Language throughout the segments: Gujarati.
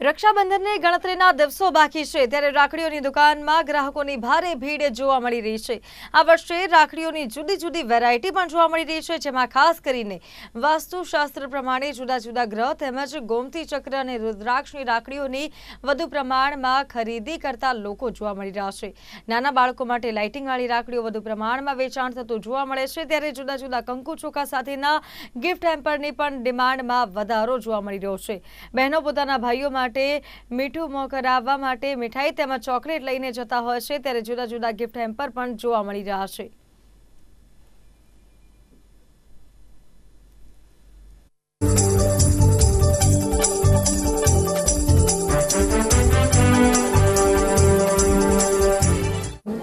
રક્ષાબંધનને ગણતરીના દિવસો બાકી છે, ત્યારે રાખડીઓની દુકાનમાં ગ્રાહકોની ભારે ભીડ જોવા મળી રહી છે. આ વર્ષે રાખડીઓની જુદી જુદી વેરાયટી પણ જોવા મળી રહી છે, જેમાં ખાસ કરીને વાસ્તુશાસ્ત્ર પ્રમાણે જુદા જુદા ગ્રહ તેમજ ગોમતી ચક્ર અને રુદ્રાક્ષની રાખડીઓની વધુ પ્રમાણમાં ખરીદી કરતા લોકો જોવા મળી રહ્યા છે. નાના બાળકો માટે લાઇટિંગવાળી રાખડીઓ વધુ પ્રમાણમાં વેચાણ થતું જોવા મળે છે, ત્યારે જુદા જુદા કંકુ ચોખા સાથેના ગિફ્ટ હેમ્પરની પણ ડિમાન્ડમાં વધારો જોવા મળી રહ્યો છે. બહેનો પોતાના ભાઈઓ માટે, મીઠું મોં કરાવવા માટે મીઠાઈ તેમજ ચોકલેટ લઈને જતા હોય છે, ત્યારે જુદા જુદા ગિફ્ટ હેમ્પર પણ જોવા મળી રહ્યા છે.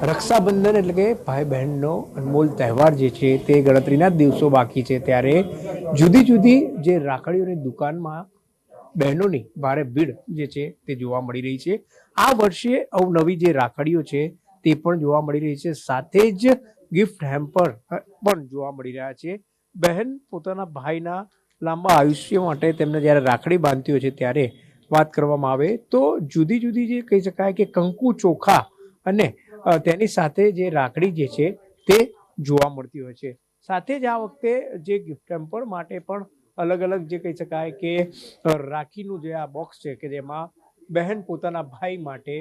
રક્ષાબંધન એટલે કે ભાઈ બહેનનો અનમોલ તહેવાર જે છે, તે ગણતરીના દિવસો બાકી છે, ત્યારે જુદી જુદી જે રાખડીઓની દુકાનમાં બહેનોની ભારે ભીડ જે છે તે જોવા મળી રહી છે. આ વર્ષે અવનવી જે રાખડીઓ છે તે પણ જોવા મળી રહી છે. સાથે જ ગિફ્ટ હેમ્પર પણ જોવા મળી રહ્યા છે. બહેન પોતાના ભાઈના લાંબા આયુષ્ય માટે તેમને જ્યારે રાખડી બાંધતી હોય છે ત્યારે વાત કરવામાં આવે તો જુદી જુદી જે કહી શકાય કે કંકુ ચોખા અને તેની સાથે જે રાખડી જે છે તે જોવા મળતી હોય છે. સાથે જ આ વખતે જે ગિફ્ટ હેમ્પર માટે પણ અલગ અલગ જે કહી શકાય કે રાખીનું જે આ બોક્સ છે કે જેમાં બહેન પોતાના ભાઈ માટે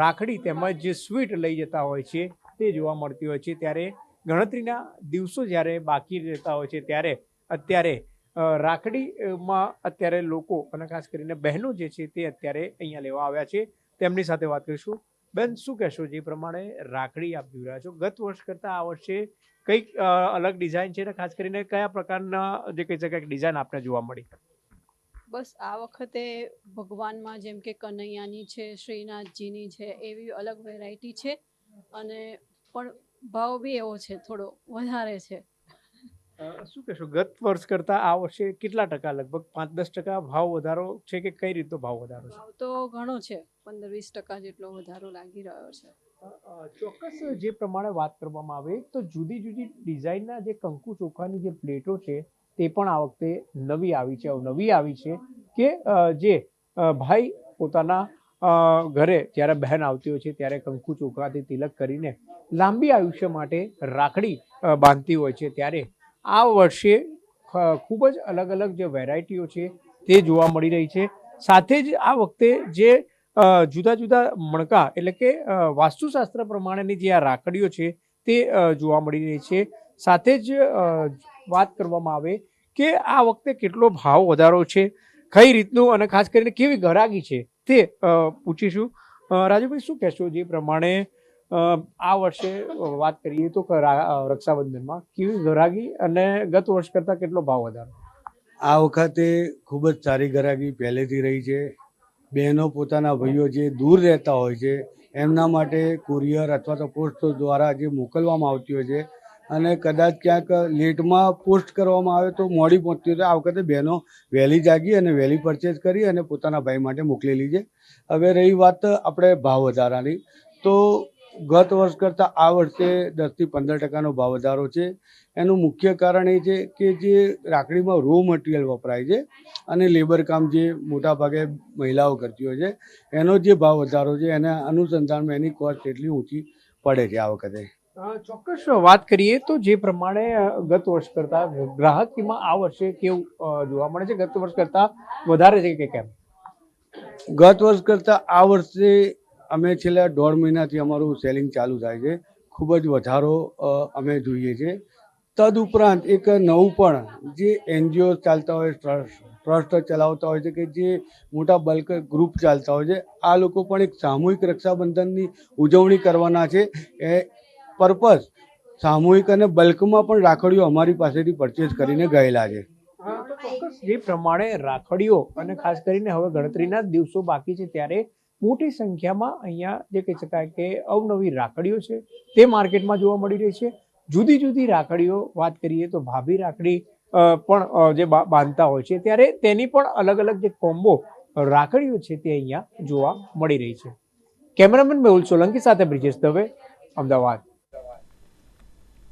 રાખડી તેમજ જે સ્વીટ લઈ જતા હોય છે, તે જોવા મળતી હોય છે. ત્યારે ગણતરીના દિવસો જ્યારે બાકી રહેતા હોય છે, ત્યારે અત્યારે રાખડીમાં અત્યારે લોકો અને ખાસ કરીને બહેનો જે છે તે અત્યારે અહીંયા લેવા આવ્યા છે. તેમની સાથે વાત કરીશું. બેન, શું કહેશો? જે પ્રમાણે રાખડી આપ જોઈ રહ્યા છો. ગત વર્ષ કરતાં આ વર્ષે કંઈક અલગ ડિઝાઇન છે ને? ખાસ કરીને કયા પ્રકારના જે કહી શકાય ડિઝાઇન આપને જોવા મળી? બસ, આ વખતે ભગવાનમાં જેમ કે કનૈયાની છે, શ્રીનાથજીની છે, એવી અલગ વેરાયટી છે. અને પણ ભાવ બી એવો છે, થોડો વધારે છે. શું કહેશો? ગત વર્ષ કરતાં આ વર્ષે કેટલા ટકા? લગભગ પાંચ દસ ટકા ભાવ વધારો છે કે કઈ રીતનો ભાવ વધારો છે? ભાવ તો ઘણો છે. પંદર વીસ ટકા જેટલો વધારો લાગી રહ્યો છે. ચોક્કસ જે પ્રમાણે વાત કરવામાં આવે તો જુદી જુદી ડિઝાઇનના જે કંકુ ચોખાની જે પ્લેટો છે તે પણ આ વખતે નવી આવી છે નવી આવી છે કે જે ભાઈ પોતાના ઘરે જ્યારે બહેન આવતી હોય છે ત્યારે કંકુ ચોખાથી તિલક કરીને લાંબી આયુષ્ય માટે રાખડી બાંધતી હોય છે ત્યારે આ વર્ષે ખૂબ જ અલગ અલગ જે વેરાયટીઓ છે તે જોવા મળી રહી છે. સાથે જ આ વખતે જે જુદા જુદા મણકા એટલે કે વાસ્તુશાસ્ત્ર પ્રમાણેની જે આ રાખડીઓ છે તે જોવા મળી રહી છે. સાથે જ વાત કરવામાં આવે કે આ વખતે કેટલો ભાવ વધારો છે, કઈ રીતનું અને ખાસ કરીને કેવી ગરાગી છે તે પૂછીશું. રાજુભાઈ, શું કહેશો જે પ્રમાણે આ વર્ષે વાત કરીએ તો રક્ષાબંધનમાં કેવી ગરાગી અને ગત વર્ષ કરતાં કેટલો ભાવ વધારો? આ વખતે ખૂબ જ સારી ઘરાગી પહેલેથી રહી છે. બહેનો પોતાના ભાઈઓ જે દૂર રહેતા હોય છે, એમના માટે કુરિયર અથવા તો પોસ્ટ દ્વારા જે મોકલવામાં આવતી હોય છે અને કદાચ ક્યાંક લેટમાં પોસ્ટ કરવામાં આવે તો મોડી પહોંચતી હોય તો આ વખતે બહેનો વહેલી જાગી અને વહેલી પરચેઝ કરી અને પોતાના ભાઈ માટે મોકલેલી છે. હવે રહી વાત આપણે ભાવ વધારાની. તો ગત વર્ષ કરતાં આ વર્ષે દસથી પંદર ટકાનો ભાવ વધારો છે. એનું મુખ્ય કારણ એ છે કે જે રાખડીમાં રો મટીરિયલ વપરાય છે અને લેબર કામ જે મોટા ભાગે મહિલાઓ કરતી હોય છે એનો જે ભાવ વધારો છે એના અનુસંધાનમાં એની કોસ્ટ એટલી ઊંચી પડે છે આ વખતે. ચોક્કસ વાત કરીએ તો જે પ્રમાણે ગત વર્ષ કરતાં ગ્રાહકીમાં આ વર્ષે કેવું જોવા મળે છે? ગત વર્ષ કરતાં વધારે છે કે કેમ? ગત વર્ષ કરતાં આ વર્ષે અમે છેલ્લા દોઢ મહિનાથી અમારું સેલિંગ ચાલુ થાય છે. ખૂબ જ વધારો અમે જોઈએ છે. તદુપરાંત એક નવું પણ જે એનજીઓ ચાલતા હોય, ટ્રસ્ટ ચલાવતા હોય છે કે જે મોટા બલ્ક ગ્રુપ ચાલતા હોય છે, આ લોકો પણ એક સામૂહિક રક્ષાબંધનની ઉજવણી કરવાના છે. એ પર્પઝ સામૂહિક અને બલ્કમાં પણ રાખડીઓ અમારી પાસેથી પરચેસ કરીને ગયેલા છે. જે પ્રમાણે રાખડીઓ અને ખાસ કરીને હવે ગણતરીના દિવસો બાકી છે, ત્યારે મોટી સંખ્યામાં અહીંયા જે કહી શકાય કે અવનવી રાખડીઓ છે, તે માર્કેટમાં જોવા મળી રહી છે. જુદી જુદી રાખડીઓ, વાત કરીએ તો ભાભી રાખડી પણ જે બાંધતા હોય છે, ત્યારે તેની પણ અલગ અલગ જે કોમ્બો રાખડીઓ છે તે અહીંયા જોવા મળી રહી છે. કેમેરામેન મેહુલ સોલંકી સાથે બ્રિજેશ દવે, અમદાવાદ.